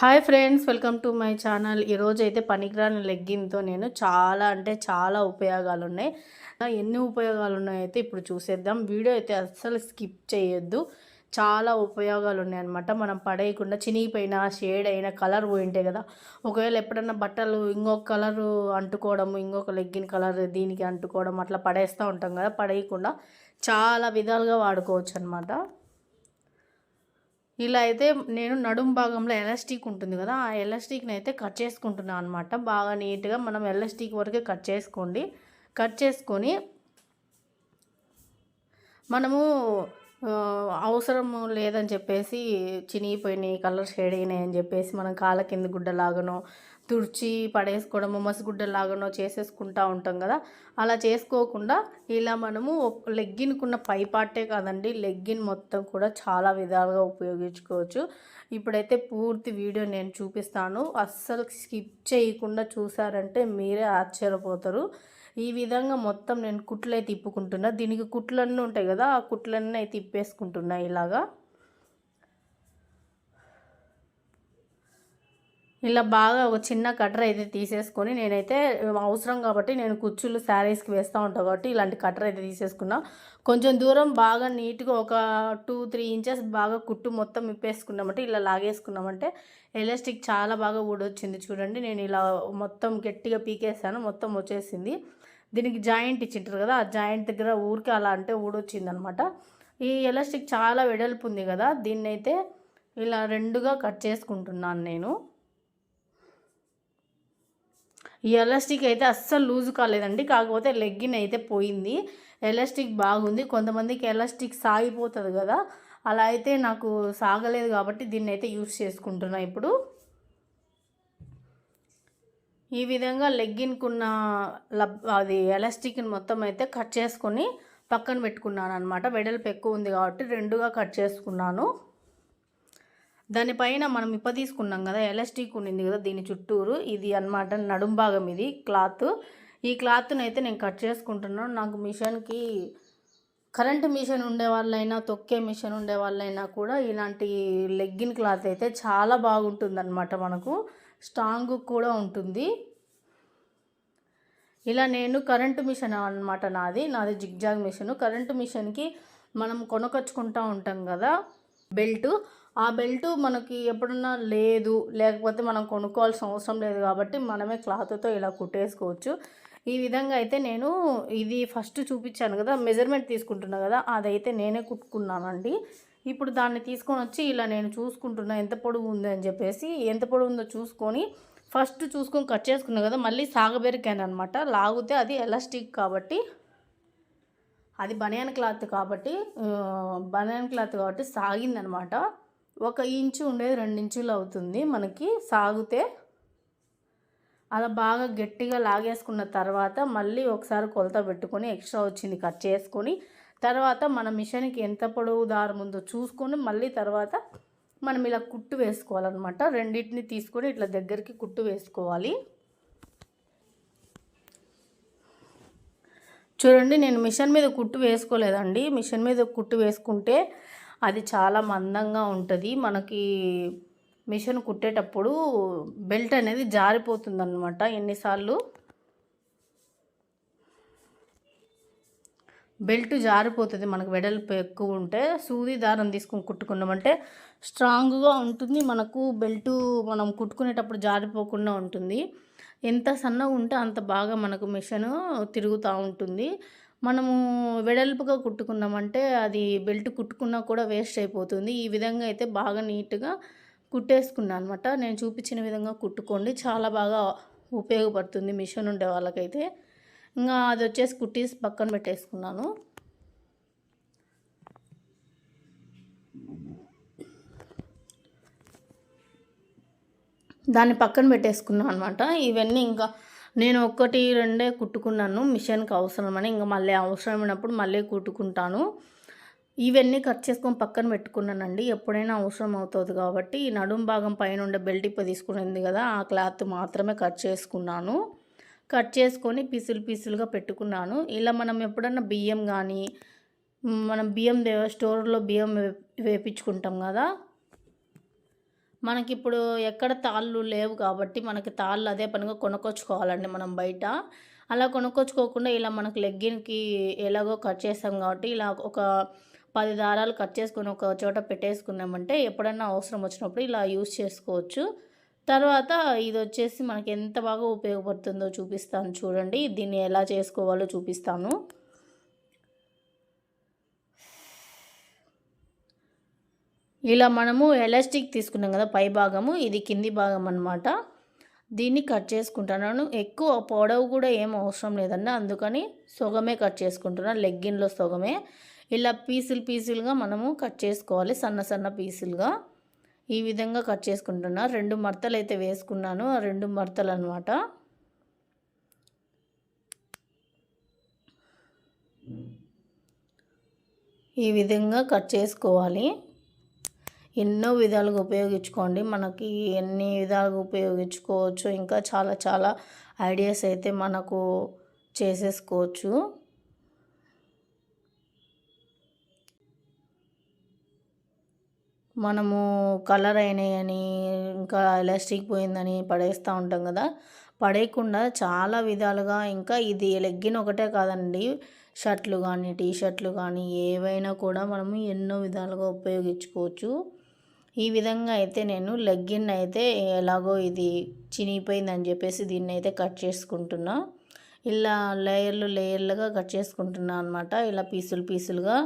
Hi friends welcome to my channel. ఈరోజు అయితే పనికిరాని లెగ్గిన్తో నేను చాలా అంటే చాలా ఉపయోగాలు ఉన్నాయి ఎన్ని ఉపయోగాలు ఉన్నాయో అయితే ఇప్పుడు చూసేద్దాం. వీడియో అయితే అస్సలు స్కిప్ చేయొద్దు. చాలా ఉపయోగాలు ఉన్నాయన్నమాట మనం పడేయకుండా చినిగిపోయిన షేడ్ అయిన కలర్ పోయింటే కదా. ఒకవేళ ఎప్పుడన్నా బట్టలు ఇంకొక కలరు అంటుకోవడము ఇంకొక లెగ్గిన్ కలర్ దీనికి అంటుకోవడం అట్లా పడేస్తూ ఉంటాం కదా. పడేయకుండా చాలా విధాలుగా వాడుకోవచ్చు అనమాట ఇలా అయితే నేను నడుం భాగంలో ఎలాస్టిక్ ఉంటుంది కదా ఆ ఎలాస్టిక్ని అయితే కట్ చేసుకుంటున్నాను అనమాట బాగా నీట్గా మనం ఎలాస్టిక్ వరకే కట్ చేసుకోండి. కట్ చేసుకొని మనము అవసరం లేదని చెప్పేసి చినిగిపోయినాయి కలర్ షేడ్ అయినాయి అని చెప్పేసి మనం కాళ్ళ కింద గుడ్డలాగనో తుడిచి పడేసుకోవడము మసిగుడ్డలాగనో చేసేసుకుంటా ఉంటాం కదా. అలా చేసుకోకుండా ఇలా మనము లెగ్గిన్కున్న పై పార్టే కాదండి లెగ్గిన్ మొత్తం కూడా చాలా విధాలుగా ఉపయోగించుకోవచ్చు. ఇప్పుడైతే పూర్తి వీడియో నేను చూపిస్తాను. అస్సలు స్కిప్ చేయకుండా చూసారంటే మీరే ఆశ్చర్యపోతారు. ఈ విధంగా మొత్తం నేను కుట్లే తిప్పుకుంటున్నా. దీనికి కుట్లన్నీ ఉంటాయి కదా ఆ కుట్లన్నీ అయితే తిప్పేసుకుంటున్నా ఇలాగా. ఇలా బాగా ఒక చిన్న కటర్ అయితే తీసేసుకొని నేనైతే అవసరం కాబట్టి నేను కుచ్చులు శారీస్కి వేస్తూ ఉంటాను కాబట్టి ఇలాంటి కటర్ అయితే తీసేసుకున్నా. కొంచెం దూరం బాగా నీట్గా ఒక టూ త్రీ ఇంచెస్ బాగా కుట్టు మొత్తం ఇప్పేసుకున్నామంటే ఇలా లాగేసుకున్నామంటే ఎలాస్టిక్ చాలా బాగా ఊడొచ్చింది చూడండి. నేను ఇలా మొత్తం గట్టిగా పీకేసాను మొత్తం వచ్చేసింది. దీనికి జాయింట్ ఇచ్చింటారు కదా ఆ జాయింట్ దగ్గర ఊరికే అలా అంటే ఊడొచ్చింది అనమాట ఈ ఎలాస్టిక్ చాలా వెడల్పు ఉంది కదా దీన్నైతే ఇలా రెండుగా కట్ చేసుకుంటున్నాను నేను. ఈ ఎలాస్టిక్ అయితే అస్సలు లూజ్ కాలేదండి. కాకపోతే లెగ్గిన్ అయితే పోయింది. ఎలాస్టిక్ బాగుంది. కొంతమందికి ఎలాస్టిక్ సాగిపోతుంది కదా. అలా అయితే నాకు సాగలేదు కాబట్టి దీన్ని అయితే యూస్ చేసుకుంటున్నా ఇప్పుడు. ఈ విధంగా లెగ్గిన్కున్న లబ్ అది ఎలాస్టిక్ని మొత్తం అయితే కట్ చేసుకొని పక్కన పెట్టుకున్నాను అనమాట వెడల్పు ఎక్కువ ఉంది కాబట్టి రెండుగా కట్ చేసుకున్నాను. దానిపైన మనం ఇప్ప తీసుకున్నాం కదా ఎలాస్టిక్ ఉండింది కదా దీని చుట్టూరు. ఇది అన్నమాట నడుం భాగం ఇది క్లాత్. ఈ క్లాత్ని అయితే నేను కట్ చేసుకుంటున్నాను నాకు మిషన్కి కరెంట్ మిషన్ ఉండే వాళ్ళైనా తొక్కే మిషన్ ఉండే వాళ్ళైనా కూడా ఇలాంటి లెగ్గిన్ క్లాత్ అయితే చాలా బాగుంటుంది అనమాట మనకు. స్ట్రాంగ్ కూడా ఉంటుంది. ఇలా నేను కరెంటు మిషన్ అనమాట నాది. నాది జిగ్జాగ్ మిషన్. కరెంటు మిషన్కి మనం కొనకొచ్చుకుంటూ ఉంటాం కదా బెల్ట్. ఆ బెల్ట్ మనకి ఎప్పుడన్నా లేదు లేకపోతే మనం కొనుక్కోవాల్సిన అవసరం లేదు కాబట్టి మనమే క్లాత్తో ఇలా కుట్టేసుకోవచ్చు. ఈ విధంగా అయితే నేను ఇది ఫస్ట్ చూపించాను కదా మెజర్మెంట్ తీసుకుంటున్నా కదా అదైతే నేనే కుట్టుకున్నానండి. ఇప్పుడు దాన్ని తీసుకొని వచ్చి ఇలా నేను చూసుకుంటున్నా ఎంత పొడవు ఉంది అని చెప్పేసి ఎంత పొడుగు ఉందో చూసుకొని ఫస్ట్ చూసుకొని కట్ చేసుకున్నా కదా మళ్ళీ సాగబెరికాను అనమాట లాగితే అది ఎలాస్టిక్ కాబట్టి అది బనియాన్ క్లాత్ కాబట్టి బనియాన్ క్లాత్ కాబట్టి సాగిందనమాట ఒక ఇంచు ఉండేది రెండు ఇంచులు అవుతుంది మనకి సాగితే. అలా బాగా గట్టిగా లాగేసుకున్న తర్వాత మళ్ళీ ఒకసారి కొలత పెట్టుకొని ఎక్స్ట్రా వచ్చింది కట్ చేసుకొని తర్వాత మన మిషన్కి ఎంత పొడవు దారం ఉందో చూసుకొని మళ్ళీ తర్వాత మనం ఇలా కుట్టు వేసుకోవాలన్నమాట. రెండింటిని తీసుకొని ఇట్లా దగ్గరికి కుట్టు వేసుకోవాలి. చూడండి నేను మిషన్ మీద కుట్టు వేసుకోలేదండి. మిషన్ మీద కుట్టు వేసుకుంటే అది చాలా మందంగా ఉంటుంది. మనకి మిషన్ కుట్టేటప్పుడు బెల్ట్ అనేది జారిపోతుంది అనమాట ఎన్నిసార్లు. బెల్ట్ జారిపోతుంది మనకు వెడల్పు ఎక్కువ ఉంటే. సూది దారం తీసుకుని కుట్టుకున్నామంటే స్ట్రాంగ్గా ఉంటుంది. మనకు బెల్ట్ మనం కుట్టుకునేటప్పుడు జారిపోకుండా ఉంటుంది. ఎంత సన్నగా ఉంటే అంత బాగా మనకు మిషన్ తిరుగుతూ ఉంటుంది. మనము వెడల్పుగా కుట్టుకున్నామంటే అది బెల్ట్ కుట్టుకున్నా కూడా వేస్ట్ అయిపోతుంది. ఈ విధంగా అయితే బాగా నీట్గా కుట్టేసుకున్నాను అనమాట నేను చూపించిన విధంగా కుట్టుకోండి. చాలా బాగా ఉపయోగపడుతుంది మిషన్ ఉండే వాళ్ళకైతే. ఇంకా అది వచ్చేసి కుట్టీస్ పక్కన పెట్టేసుకున్నాను. దాన్ని పక్కన పెట్టేసుకున్నాను అనమాట ఇవన్నీ ఇంకా నేను ఒక్కటి రెండే కుట్టుకున్నాను. మిషన్కి అవసరమని. ఇంకా మళ్ళీ అవసరమైనప్పుడు మళ్ళీ కుట్టుకుంటాను. ఇవన్నీ కట్ చేసుకొని పక్కన పెట్టుకున్నానండి. ఎప్పుడైనా అవసరం అవుతుంది కాబట్టి ఈ నడుం భాగం పైన ఉండే బెల్ట్ ఇప్ప తీసుకునేది కదా ఆ క్లాత్ మాత్రమే కట్ చేసుకున్నాను. కట్ చేసుకొని పీసులు పీసులుగా పెట్టుకున్నాను. ఇలా మనం ఎప్పుడన్నా బియ్యం కానీ మనం బియ్యం స్టోర్లో బియ్యం వే- వేపించుకుంటాం కదా మనకి ఇప్పుడు ఎక్కడ తాళ్ళు లేవు కాబట్టి మనకి తాళ్ళు అదే పనిగా కొనుక్కొచ్చుకోవాలండి మనం బయట. అలా కొనుక్కొచ్చుకోకుండా ఇలా మనకు లెగ్గిన్కి ఎలాగో కట్ చేస్తాం కాబట్టి ఇలా ఒక పది దారాలు కట్ చేసుకుని ఒక చోట పెట్టేసుకున్నామంటే ఎప్పుడన్నా అవసరం వచ్చినప్పుడు ఇలా యూస్ చేసుకోవచ్చు. తర్వాత ఇది వచ్చేసి మనకి ఎంత బాగా ఉపయోగపడుతుందో చూపిస్తాను చూడండి. దీన్ని ఎలా చేసుకోవాలో చూపిస్తాను. ఇలా మనము ఎలాస్టిక్ తీసుకున్నాం కదా పై భాగము ఇది కింది భాగం అనమాట దీన్ని కట్ చేసుకుంటున్నాను. ఎక్కువ పొడవు కూడా ఏం అవసరం లేదండి అందుకని సొగమే కట్ చేసుకుంటున్నాను లెగ్గిన్లో సొగమే. ఇలా పీసులు పీసులుగా మనము కట్ చేసుకోవాలి సన్న సన్న పీసులుగా. ఈ విధంగా కట్ చేసుకుంటున్నా. రెండు మడతలు అయితే వేసుకున్నాను ఆ రెండు మడతలు అనమాట ఈ విధంగా కట్ చేసుకోవాలి. ఎన్నో విధాలుగా ఉపయోగించుకోండి. మనకి ఎన్ని విధాలుగా ఉపయోగించుకోవచ్చు ఇంకా చాలా చాలా ఐడియాస్ అయితే మనకు చేసేసుకోవచ్చు. మనము కలర్ అయినాయని ఇంకా ఎలాస్టిక్ పోయిందని పడేస్తూ ఉంటాం కదా. పడేయకుండా చాలా విధాలుగా ఇంకా ఇది లెగ్గిన్ ఒకటే కాదండి. షర్ట్లు కానీ టీ షర్ట్లు కానీ ఏవైనా కూడా మనము ఎన్నో విధాలుగా ఉపయోగించుకోవచ్చు. ఈ విధంగా అయితే నేను లెగ్గిన్ అయితే ఎలాగో ఇది చినిగిపోయిందని చెప్పేసి దీన్ని అయితే కట్ చేసుకుంటున్నా. ఇలా లేయర్లు లేయర్లుగా కట్ చేసుకుంటున్నా అనమాట ఇలా పీసులు పీసులుగా.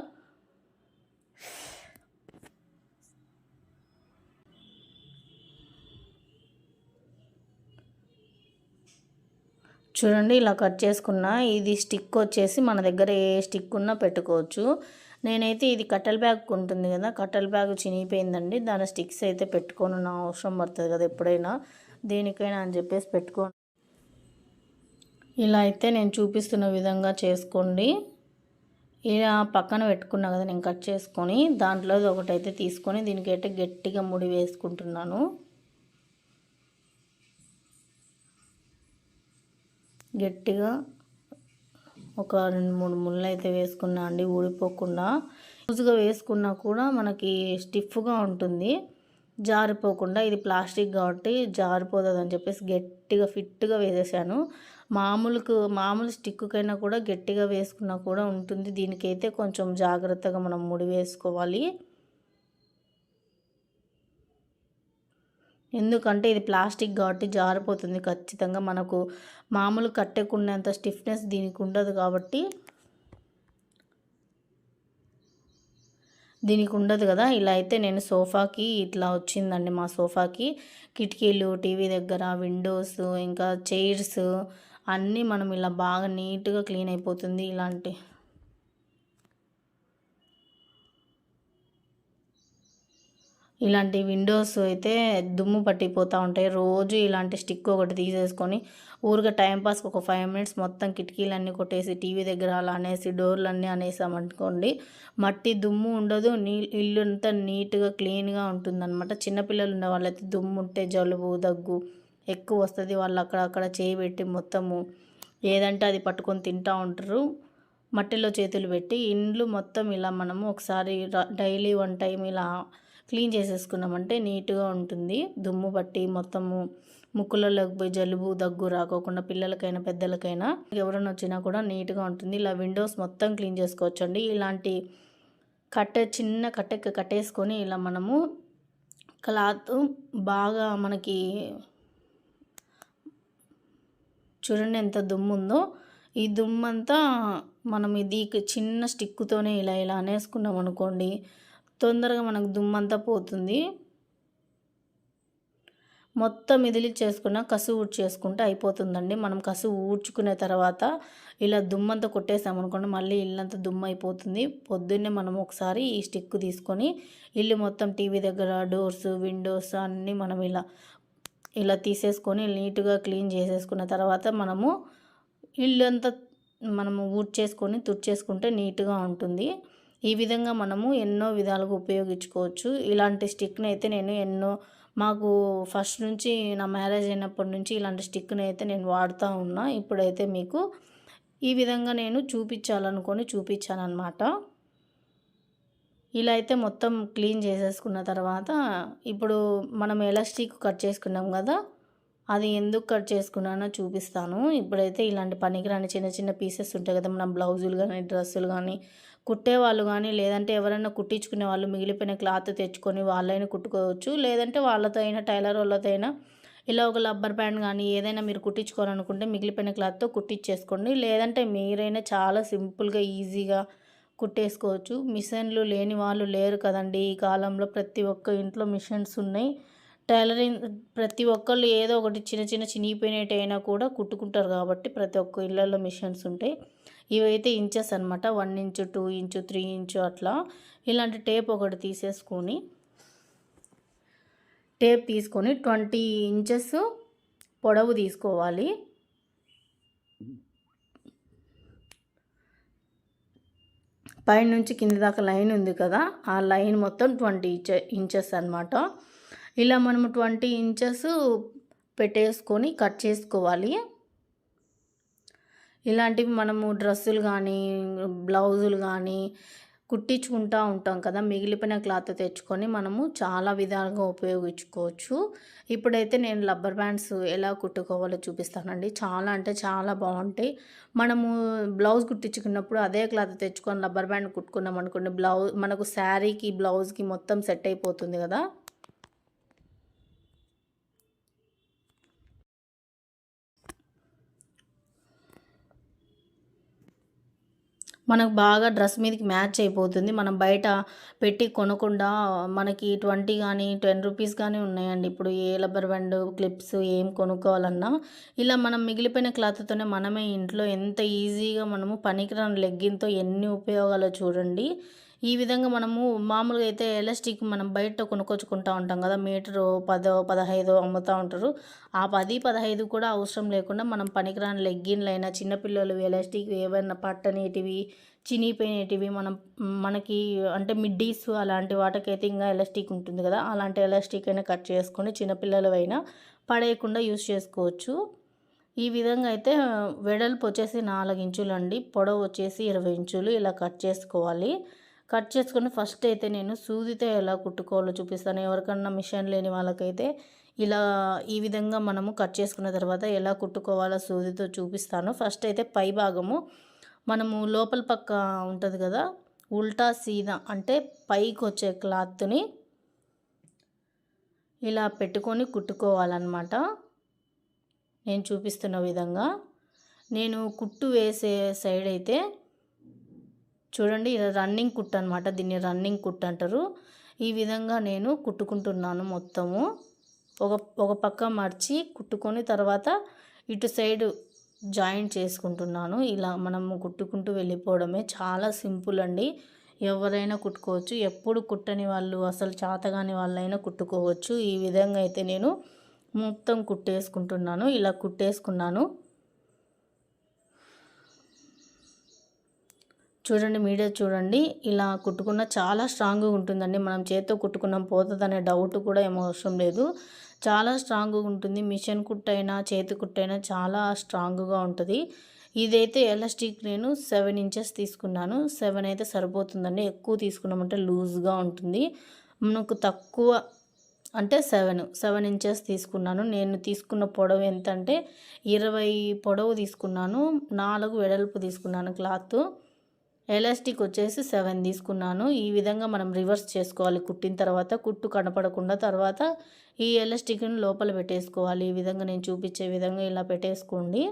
చూడండి ఇలా కట్ చేసుకున్న. ఇది స్టిక్ వచ్చేసి మన దగ్గర ఏ స్టిక్ ఉన్నా పెట్టుకోవచ్చు. నేనైతే ఇది కట్టెల బ్యాగ్ ఉంటుంది కదా కట్టెల బ్యాగ్ చినిగిపోయిందండి. దాని స్టిక్స్ అయితే పెట్టుకొని నా అవసరం పడుతుంది కదా ఎప్పుడైనా. దేనికైనా అని చెప్పేసి పెట్టుకో. ఇలా అయితే నేను చూపిస్తున్న విధంగా చేసుకోండి. ఇలా పక్కన పెట్టుకున్నా కదా నేను కట్ చేసుకొని దాంట్లో ఒకటైతే తీసుకొని దీనికైతే గట్టిగా ముడి వేసుకుంటున్నాను. గట్టిగా ఒక రెండు మూడు ముళ్ళు అయితే వేసుకున్నా అండి ఊడిపోకుండా. లూజుగా వేసుకున్నా కూడా మనకి స్టిఫ్గా ఉంటుంది. జారిపోకుండా ఇది ప్లాస్టిక్ కాబట్టి జారిపోతుంది అని చెప్పేసి గట్టిగా ఫిట్గా వేసేసాను. మామూలుకు మామూలు స్టిక్కుకైనా కూడా గట్టిగా వేసుకున్నా కూడా ఉంటుంది. దీనికైతే కొంచెం జాగ్రత్తగా మనం ముడి వేసుకోవాలి. ఎందుకంటే ఇది ప్లాస్టిక్ కాబట్టి జారిపోతుంది ఖచ్చితంగా. మనకు మామూలు కట్టెకున్నంత స్టిఫ్నెస్ దీనికి ఉండదు కాబట్టి దీనికి ఉండదు కదా. ఇలా అయితే నేను సోఫాకి ఇట్లా వచ్చిందండి మా సోఫాకి. కిటికీలు టీవీ దగ్గర విండోస్ ఇంకా చైర్స్ అన్నీ మనం ఇలా బాగా నీట్గా క్లీన్ అయిపోతుంది ఇలాంటి ఇలాంటి విండోస్ అయితే దుమ్ము పట్టిపోతూ ఉంటాయి. రోజు ఇలాంటి స్టిక్ ఒకటి తీసేసుకొని ఊరిగా టైంపాస్కి ఒక ఫైవ్ మినిట్స్ మొత్తం కిటికీలన్నీ కొట్టేసి టీవీ దగ్గర అలా అనేసి డోర్లన్నీ అనేసామనుకోండి మట్టి దుమ్ము ఉండదు. నీ ఇల్లు అంతా నీట్గా క్లీన్గా ఉంటుందన్నమాట. చిన్నపిల్లలు ఉన్న వాళ్ళైతే దుమ్ము ఉంటే జలుబు దగ్గు ఎక్కువ వస్తుంది. వాళ్ళు అక్కడక్కడ చేయి పెట్టి మొత్తము ఏదంటే అది పట్టుకొని తింటూ ఉంటారు. మట్టిలో చేతులు పెట్టి ఇండ్లు మొత్తం ఇలా మనము ఒకసారి డైలీ వన్ టైం ఇలా క్లీన్ చేసేసుకున్నామంటే నీట్గా ఉంటుంది. దుమ్ము పట్టి మొత్తము ముక్కులలోకి పోయి జలుబు దగ్గు రాకోకుండా పిల్లలకైనా పెద్దలకైనా ఎవరైనా వచ్చినా కూడా నీట్గా ఉంటుంది. ఇలా విండోస్ మొత్తం క్లీన్ చేసుకోవచ్చండి. ఇలాంటి కట్టె చిన్న కట్టె కట్టేసుకొని ఇలా మనము క్లాత్ బాగా మనకి చూడండి ఎంత దుమ్ము ఉందో ఈ దుమ్మంతా మనం ఇది చిన్న స్టిక్కుతోనే ఇలా ఇలా అనేసుకున్నాం అనుకోండి తొందరగా మనకు దుమ్మంతా పోతుంది. మొత్తం ఇదిలి చేసుకున్న కసు ఊడ్చేసుకుంటే అయిపోతుందండి. మనం కసు ఊడ్చుకునే తర్వాత ఇలా దుమ్మంతా కొట్టేసామనుకోండి మళ్ళీ ఇల్లంతా దుమ్ము అయిపోతుంది పొద్దున్నే మనం ఒకసారి ఈ స్టిక్ తీసుకొని ఇల్లు మొత్తం టీవీ దగ్గర డోర్స్ విండోస్ అన్నీ మనం ఇలా ఇలా తీసేసుకొని నీట్గా క్లీన్ చేసేసుకున్న తర్వాత మనము ఇల్లు అంతా మనము ఊడ్చేసుకొని తుడిచేసుకుంటే నీట్గా ఉంటుంది. ఈ విధంగా మనము ఎన్నో విధాలుగా ఉపయోగించుకోవచ్చు. ఇలాంటి స్టిక్ని అయితే నేను ఎన్నో మాకు ఫస్ట్ నుంచి నా మ్యారేజ్ అయినప్పటి నుంచి ఇలాంటి స్టిక్ని అయితే నేను వాడుతూ ఉన్నా. ఇప్పుడైతే మీకు ఈ విధంగా నేను చూపించాలనుకొని చూపించాను అనమాట ఇలా అయితే మొత్తం క్లీన్ చేసేసుకున్న తర్వాత ఇప్పుడు మనం ఎలాస్టిక్ కట్ చేసుకున్నాం కదా అది ఎందుకు కట్ చేసుకున్నానో చూపిస్తాను. ఇప్పుడైతే ఇలాంటి పనికిరాని చిన్న చిన్న పీసెస్ ఉంటాయి కదా మన బ్లౌజులు కానీ డ్రెస్సులు కానీ కుట్టే వాళ్ళు కానీ లేదంటే ఎవరైనా కుట్టించుకునే వాళ్ళు మిగిలిపోయిన క్లాత్ తెచ్చుకొని వాళ్ళైనా కుట్టుకోవచ్చు. లేదంటే వాళ్ళతో అయినా టైలర్ వాళ్ళతో అయినా ఇలా ఒక రబ్బర్ బ్యాండ్ కానీ ఏదైనా మీరు కుట్టించుకోవాలనుకుంటే మిగిలిపోయిన క్లాత్తో కుట్టించేసుకోండి లేదంటే మీరైనా చాలా సింపుల్గా ఈజీగా కుట్టేసుకోవచ్చు. మిషన్లు లేని వాళ్ళు లేరు కదండి. ఈ కాలంలో ప్రతి ఒక్క ఇంట్లో మిషన్స్ ఉన్నాయి. టైలరింగ్ ప్రతి ఒక్కళ్ళు ఏదో ఒకటి చిన్న చిన్న చినిగిపోయినట్టు అయినా కూడా కుట్టుకుంటారు కాబట్టి ప్రతి ఒక్క ఇళ్ళల్లో మిషన్స్ ఉంటాయి. ఇవైతే ఇంచెస్ అనమాట one inch two inch three inch అట్లా ఇలాంటి టేప్ ఒకటి తీసేసుకొని టేప్ తీసుకొని ట్వంటీ ఇంచెస్ పొడవు తీసుకోవాలి. పైనుంచి కింద దాకా లైన్ ఉంది కదా ఆ లైన్ మొత్తం ట్వంటీ ఇంచెస్ అనమాట ఇలా మనము ట్వంటీ ఇంచెస్ పెట్టేసుకొని కట్ చేసుకోవాలి. ఇలాంటివి మనము డ్రెస్సులు కానీ బ్లౌజులు కానీ కుట్టించుకుంటూ ఉంటాం కదా. మిగిలిపోయిన క్లాత్ తెచ్చుకొని మనము చాలా విధాలుగా ఉపయోగించుకోవచ్చు. ఇప్పుడైతే నేను రబ్బర్ బ్యాండ్స్ ఎలా కుట్టుకోవాలో చూపిస్తానండి. చాలా అంటే చాలా బాగుంటాయి. మనము బ్లౌజ్ కుట్టించుకున్నప్పుడు అదే క్లాత్ తెచ్చుకొని రబ్బర్ బ్యాండ్ కుట్టుకున్నాం అనుకోండి బ్లౌజ్ మనకు శారీకి బ్లౌజ్కి మొత్తం సెట్ అయిపోతుంది కదా. మనకు బాగా డ్రెస్ మీదకి మ్యాచ్ అయిపోతుంది. మనం బయట పెట్టి కొనకుండా మనకి ట్వంటీ కానీ టెన్ రూపీస్ కానీ ఉన్నాయండి. ఇప్పుడు ఏ లబ్బర్ బ్యాండ్ క్లిప్స్ ఏం కొనుక్కోవాలన్నా ఇలా మనం మిగిలిపోయిన క్లాత్తోనే మనమే ఇంట్లో ఎంత ఈజీగా మనము పనికిరాని లెగ్గింగ్తో ఎన్ని ఉపయోగాలు చూడండి. ఈ విధంగా మనము మామూలుగా అయితే ఎలాస్టిక్ మనం బయట కొనుక్కొచ్చుకుంటూ ఉంటాం కదా మీటరు పదో పదహైదో అమ్ముతూ ఉంటారు. ఆ పది పదహైదు కూడా అవసరం లేకుండా మనం పనికిరాని లెగ్గిన్లు అయినా చిన్నపిల్లలు ఎలాస్టిక్ ఏవైనా పట్టనేటివి చినిగిపోయినటివి మనం మనకి అంటే మిడ్డీస్ అలాంటి వాటికైతే ఇంకా ఎలాస్టిక్ ఉంటుంది కదా అలాంటి ఎలాస్టిక్ అయినా కట్ చేసుకొని చిన్నపిల్లలు అయినా పడేయకుండా యూస్ చేసుకోవచ్చు. ఈ విధంగా అయితే వెడల్పు వచ్చేసి నాలుగు ఇంచులు అండి పొడవు వచ్చేసి ఇరవై ఇంచులు ఇలా కట్ చేసుకోవాలి. కట్ చేసుకుని ఫస్ట్ అయితే నేను సూదితో ఎలా కుట్టుకోవాలో చూపిస్తాను. ఎవరికన్నా మిషన్ లేని వాళ్ళకైతే ఇలా ఈ విధంగా మనము కట్ చేసుకున్న తర్వాత ఎలా కుట్టుకోవాలో సూదితో చూపిస్తాను. ఫస్ట్ అయితే పై భాగము మనము లోపల పక్క ఉంటుంది కదా ఉల్టా సీదా అంటే పైకి వచ్చే క్లాత్ని ఇలా పెట్టుకొని కుట్టుకోవాలన్నమాట. నేను చూపిస్తున్న విధంగా. నేను కుట్టు వేసే సైడ్ అయితే చూడండి ఇది రన్నింగ్ కుట్ అనమాట దీన్ని రన్నింగ్ కుట్ అంటారు. ఈ విధంగా నేను కుట్టుకుంటున్నాను మొత్తము. ఒక ఒక పక్క మర్చి కుట్టుకొని తర్వాత ఇటు సైడ్ జాయింట్ చేసుకుంటున్నాను. ఇలా మనము కుట్టుకుంటూ వెళ్ళిపోవడమే చాలా సింపుల్ అండి. ఎవరైనా కుట్టుకోవచ్చు. ఎప్పుడు కుట్టని వాళ్ళు అసలు చాతగాని వాళ్ళైనా కుట్టుకోవచ్చు. ఈ విధంగా అయితే నేను మొత్తం కుట్టేసుకుంటున్నాను. ఇలా కుట్టేసుకున్నాను. చూడండి మీడియా చూడండి. ఇలా కుట్టుకున్న చాలా స్ట్రాంగ్గా ఉంటుందండి. మనం చేత్తో కుట్టుకున్నాం పోతుంది అనే డౌట్ కూడా ఏమో అవసరం లేదు. చాలా స్ట్రాంగ్గా ఉంటుంది. మిషన్ కుట్టైనా చేతి కుట్టైనా చాలా స్ట్రాంగ్గా ఉంటుంది. ఇదైతే ఎలాస్టిక్ నేను సెవెన్ ఇంచెస్ తీసుకున్నాను. సెవెన్ అయితే సరిపోతుందండి. ఎక్కువ తీసుకున్నామంటే లూజ్గా ఉంటుంది. మనకు తక్కువ అంటే సెవెన్ సెవెన్ ఇంచెస్ తీసుకున్నాను. నేను తీసుకున్న పొడవు ఎంత అంటే ఇరవై పొడవు తీసుకున్నాను. నాలుగు వెడల్పు తీసుకున్నాను క్లాత్. ఎలాస్టిక్ వచ్చేసి సెవెన్ తీసుకున్నాను. ఈ విధంగా మనం రివర్స్ చేసుకోవాలి. కుట్టిన తర్వాత కుట్టు కనపడకుండా తర్వాత ఈ ఎలాస్టిక్ని లోపల పెట్టేసుకోవాలి. ఈ విధంగా నేను చూపించే విధంగా ఇలా పెట్టేసుకోండి.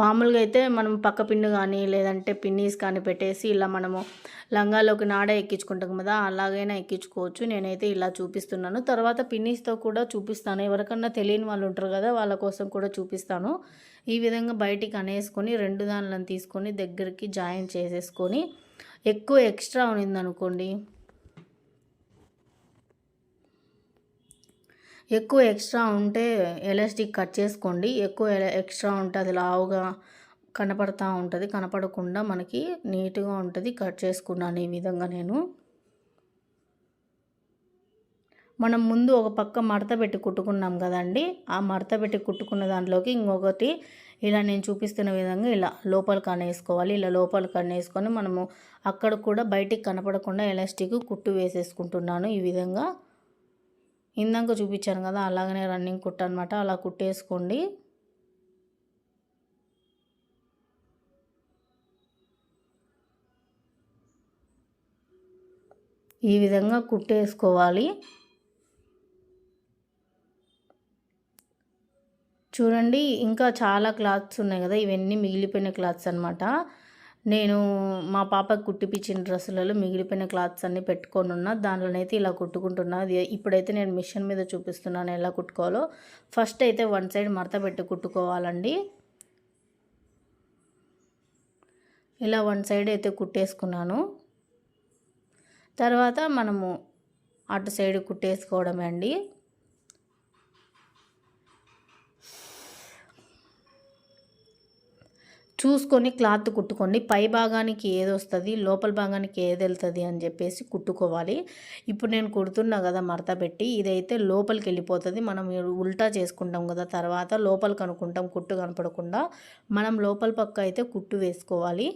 మామూలుగా అయితే మనం పక్క పిన్ను కానీ లేదంటే పిన్నీస్ కానీ పెట్టేసి ఇలా మనము లంగాలోకి నాడ ఎక్కించుకుంటాం కదా అలాగైనా ఎక్కించుకోవచ్చు. నేనైతే ఇలా చూపిస్తున్నాను. తర్వాత పిన్నీస్తో కూడా చూపిస్తాను. ఎవరికన్నా తెలియని వాళ్ళు ఉంటారు కదా వాళ్ళ కోసం కూడా చూపిస్తాను. ఈ విధంగా బయటికి అనేసుకొని రెండు దానిలను తీసుకొని దగ్గరికి జాయిన్ చేసేసుకొని ఎక్కువ ఎక్స్ట్రా ఉన్నిందనుకోండి ఎక్కువ ఎక్స్ట్రా ఉంటే ఎలాస్టిక్ కట్ చేసుకోండి. ఎక్కువ ఎక్స్ట్రా ఉంటే అది లావుగా కనపడతా ఉంటుంది. కనపడకుండా మనకి నీట్గా ఉంటుంది కట్ చేసుకున్నాను ఈ విధంగా నేను. మనం ముందు ఒక పక్క మడత పెట్టి కుట్టుకున్నాం కదండి. ఆ మడత పెట్టి కుట్టుకున్న దాంట్లోకి ఇంకొకటి ఇలా నేను చూపిస్తున్న విధంగా ఇలా లోపలికి అనేసుకోవాలి ఇలా లోపలికి అనేసుకొని మనము అక్కడ కూడా బయటికి కనపడకుండా ఎలాస్టిక్ కుట్టు వేసేసుకుంటున్నాను ఈ విధంగా. ఇందాక చూపించాను కదా అలాగనే రన్నింగ్ కుట్టు అనమాట అలా కుట్టేసుకోండి. ఈ విధంగా కుట్టేసుకోవాలి. చూడండి ఇంకా చాలా క్లాత్స్ ఉన్నాయి కదా ఇవన్నీ మిగిలిపోయిన క్లాత్స్ అనమాట నేను మా పాపకు కుట్టిపించిన డ్రెస్సులలో మిగిలిపోయిన క్లాత్స్ అన్నీ పెట్టుకొని ఉన్నా దాంట్లోనైతే ఇలా కుట్టుకుంటున్నా. అది ఇప్పుడైతే నేను మిషన్ మీద చూపిస్తున్నాను ఎలా కుట్టుకోవాలో. ఫస్ట్ అయితే వన్ సైడ్ మడత పెట్టి కుట్టుకోవాలండి. ఇలా వన్ సైడ్ అయితే కుట్టేసుకున్నాను. తర్వాత మనము అటు సైడ్ కుట్టేసుకోవడమే అండి. చూసుకొని క్లాత్ కుట్టుకోండి. పై భాగానికి ఏది వస్తుంది లోపల భాగానికి ఏది వెళ్తుంది అని చెప్పేసి కుట్టుకోవాలి. ఇప్పుడు నేను కుడుతున్నా కదా మడత పెట్టి ఇదైతే లోపలికి వెళ్ళిపోతుంది. మనం ఉల్టా చేసుకుంటాం కదా తర్వాత లోపల కనుక్కుంటాం కుట్టు కనపడకుండా మనం లోపల పక్క అయితే కుట్టు వేసుకోవాలి.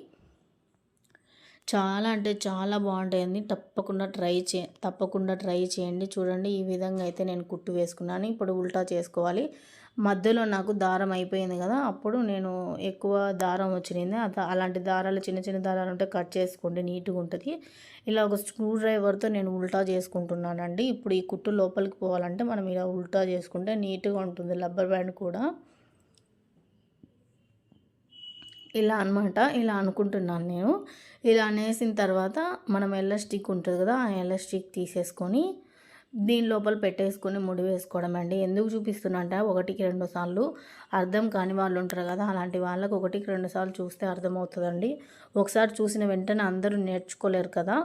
చాలా అంటే చాలా బాగుంటాయండి. తప్పకుండా ట్రై చే తప్పకుండా ట్రై చేయండి. చూడండి ఈ విధంగా అయితే నేను కుట్టు వేసుకున్నాను. ఇప్పుడు ఉల్టా చేసుకోవాలి. మధ్యలో నాకు దారం అయిపోయింది కదా అప్పుడు నేను ఎక్కువ దారం వచ్చింది అలాంటి దారాలు చిన్న చిన్న దారాలు ఉంటే కట్ చేసుకోండి నీట్గా ఉంటుంది. ఇలా ఒక స్క్రూ డ్రైవర్తో నేను ఉల్టా చేసుకుంటున్నానండి. ఇప్పుడు ఈ కుట్టు లోపలికి పోవాలంటే మనం ఇలా ఉల్టా చేసుకుంటే నీట్గా ఉంటుంది రబ్బర్ బ్యాండ్ కూడా. ఇలా అనమాట ఇలా అనుకుంటున్నాను నేను. ఇలా అనేసిన తర్వాత మనం ఎల్లస్టిక్ ఉంటుంది కదా ఆ ఎల్లస్టిక్ తీసేసుకొని దీని లోపల పెట్టేసుకొని ముడి వేసుకోవడం అండి. ఎందుకు చూపిస్తున్నా అంటే ఒకటికి రెండు సార్లు అర్థం కాని వాళ్ళు ఉంటారు కదా అలాంటి వాళ్ళకు ఒకటికి రెండు సార్లు చూస్తే అర్థమవుతుందండి. ఒకసారి చూసిన వెంటనే అందరూ నేర్చుకోలేరు కదా.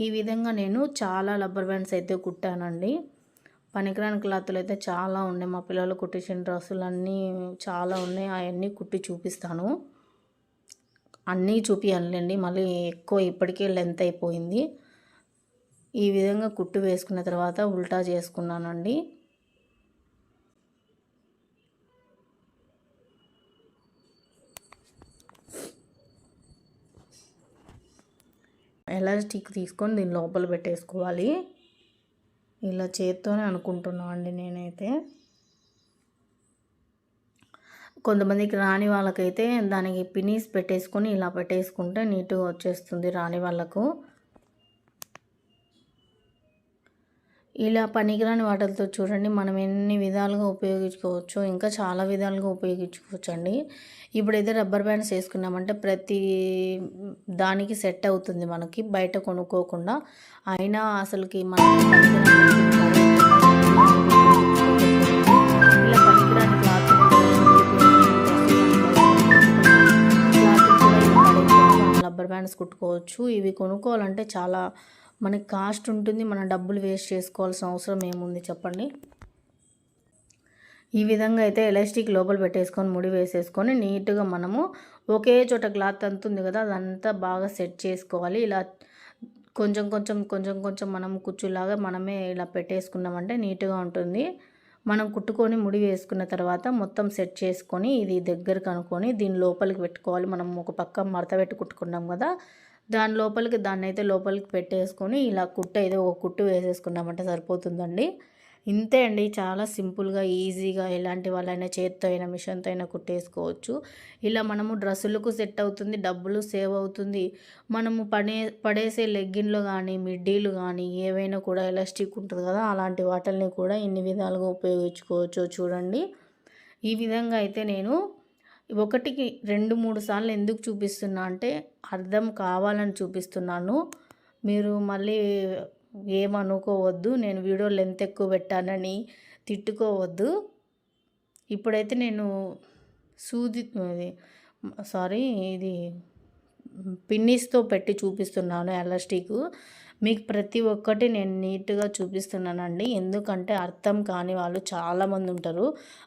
ఈ విధంగా నేను చాలా రబ్బర్ బ్యాండ్స్ అయితే కుట్టానండి. పనికిరాని క్లాత్లు అయితే చాలా ఉన్నాయి. మా పిల్లలు కుట్టించిన డ్రెస్సులు అన్నీ చాలా ఉన్నాయి. అవన్నీ కుట్టి చూపిస్తాను. అన్నీ చూపించాలండి మళ్ళీ ఎక్కువ ఇప్పటికే లెంత్ అయిపోయింది. ఈ విధంగా కుట్టు వేసుకున్న తర్వాత ఉల్టా చేసుకున్నానండి. ఎలాస్టిక్ తీసుకొని దీని లోపల పెట్టేసుకోవాలి. ఇలా చేత్తోనే అనుకుంటున్నాను అండి నేనైతే. కొంతమందికి రాని వాళ్ళకైతే దానికి పినీస్ పెట్టేసుకొని ఇలా పెట్టేసుకుంటే నీట్గా వచ్చేస్తుంది రాని వాళ్ళకు. ఇలా పనికిరాని వాటితో చూడండి మనం ఎన్ని విధాలుగా ఉపయోగించుకోవచ్చు ఇంకా చాలా విధాలుగా ఉపయోగించుకోవచ్చు అండి ఇప్పుడైతే రబ్బర్ బ్యాండ్స్ వేసుకున్నామంటే ప్రతి దానికి సెట్ అవుతుంది మనకి బయట కొనుక్కోకుండా. అయినా అసలుకి మనం ఇలా పనికిరాని క్లాత్ రబ్బర్ బ్యాండ్స్ కుట్టుకోవచ్చు. ఇవి కొనుక్కోవాలంటే చాలా మనకి కాస్ట్ ఉంటుంది మన డబ్బులు వేస్ట్ చేసుకోవాల్సిన అవసరం ఏముంది చెప్పండి? ఈ విధంగా అయితే ఎలాస్టిక్ లోపల పెట్టేసుకొని ముడి వేసేసుకొని నీట్గా మనము ఒకే చోట క్లాత్ అంతుంది కదా అదంతా బాగా సెట్ చేసుకోవాలి. ఇలా కొంచెం కొంచెం కొంచెం కొంచెం మనం కుచ్చులాగా మనమే ఇలా పెట్టేసుకున్నామంటే నీట్గా ఉంటుంది. మనం కుట్టుకొని ముడి వేసుకున్న తర్వాత మొత్తం సెట్ చేసుకొని ఇది దగ్గరకు అనుకొని దీని లోపలికి పెట్టుకోవాలి. మనం ఒక పక్క మడత పెట్టి కుట్టుకున్నాం కదా దాని లోపలికి దాన్ని అయితే లోపలికి పెట్టేసుకొని ఇలా కుట్టు అయితే ఒక కుట్టు వేసేసుకున్నామంటే సరిపోతుందండి. ఇంతే అండి చాలా సింపుల్గా ఈజీగా ఎలాంటి వాళ్ళైనా చేత్తో అయినా మిషన్తో అయినా కుట్టేసుకోవచ్చు. ఇలా మనము డ్రెస్సులకు సెట్ అవుతుంది డబ్బులు సేవ్ అవుతుంది. మనము పడే పడేసే లెగ్గిన్లు కానీ మిడ్డీలు కానీ ఏవైనా కూడా ఎలాస్టిక్ ఉంటుంది కదా అలాంటి వాటిల్ని కూడా ఇన్ని విధాలుగా ఉపయోగించుకోవచ్చు చూడండి. ఈ విధంగా అయితే నేను ఒకటికి రెండు మూడు సార్లు ఎందుకు చూపిస్తున్నా అంటే అర్థం కావాలని చూపిస్తున్నాను. మీరు మళ్ళీ ఏమనుకోవద్దు నేను వీడియో లెంత్ ఎక్కువ పెట్టానని తిట్టుకోవద్దు. ఇప్పుడైతే నేను సూది సారీ ఇది పిన్నిస్తో పెట్టి చూపిస్తున్నాను ఎలాస్టిక్. మీకు ప్రతి ఒక్కటి నేను నీట్గా చూపిస్తున్నానండి. ఎందుకంటే అర్థం కాని వాళ్ళు చాలామంది ఉంటారు.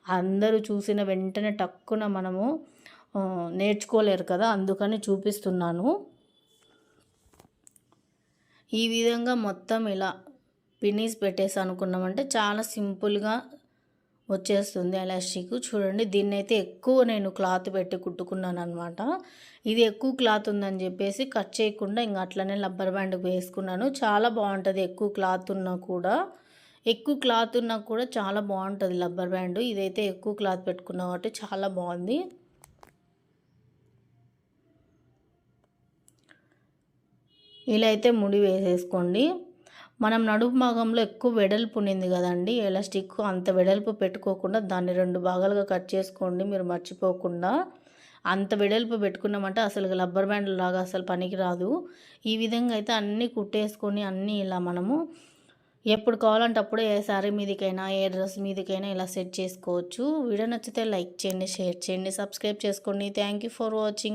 అందరూ చూసిన వెంటనే టక్కున మనము నేర్చుకోలేరు కదా అందుకని చూపిస్తున్నాను. ఈ విధంగా మొత్తం ఇలా పినీస్ పెట్టేసి అనుకున్నామంటే చాలా సింపుల్గా వచ్చేస్తుంది ఎలాస్టిక్. చూడండి దీన్ని అయితే ఎక్కువ నేను క్లాత్ పెట్టి కుట్టుకున్నాను అనమాట ఇది ఎక్కువ క్లాత్ ఉందని చెప్పేసి కట్ చేయకుండా ఇంకా అట్లనే రబ్బర్ బ్యాండ్ వేసుకున్నాను. చాలా బాగుంటుంది ఎక్కువ క్లాత్ ఉన్నా కూడా. ఎక్కువ క్లాత్ ఉన్నా కూడా చాలా బాగుంటుంది రబ్బర్ బ్యాండ్. ఇదైతే ఎక్కువ క్లాత్ పెట్టుకున్నా కాబట్టి చాలా బాగుంది. ఇలా అయితే ముడి వేసేసుకోండి. మనం నడుము భాగంలో ఎక్కువ వెడల్పు ఉండింది కదండి ఎలాస్టిక్ అంత వెడల్పు పెట్టుకోకుండా దాన్ని రెండు భాగాలుగా కట్ చేసుకోండి మీరు మర్చిపోకుండా. అంత వెడల్పు పెట్టుకున్నామంటే అసలు రబ్బర్ బ్యాండ్ లాగా అసలు పనికి రాదు. ఈ విధంగా అయితే అన్నీ కుట్టేసుకొని అన్నీ ఇలా మనము ఎప్పుడు కావాలంటే అప్పుడు ఏ శారీ మీదకైనా ఏ డ్రెస్ మీదకైనా ఇలా సెట్ చేసుకోవచ్చు. వీడియో నచ్చితే లైక్ చేయండి షేర్ చేయండి సబ్స్క్రైబ్ చేసుకోండి. Thank you for watching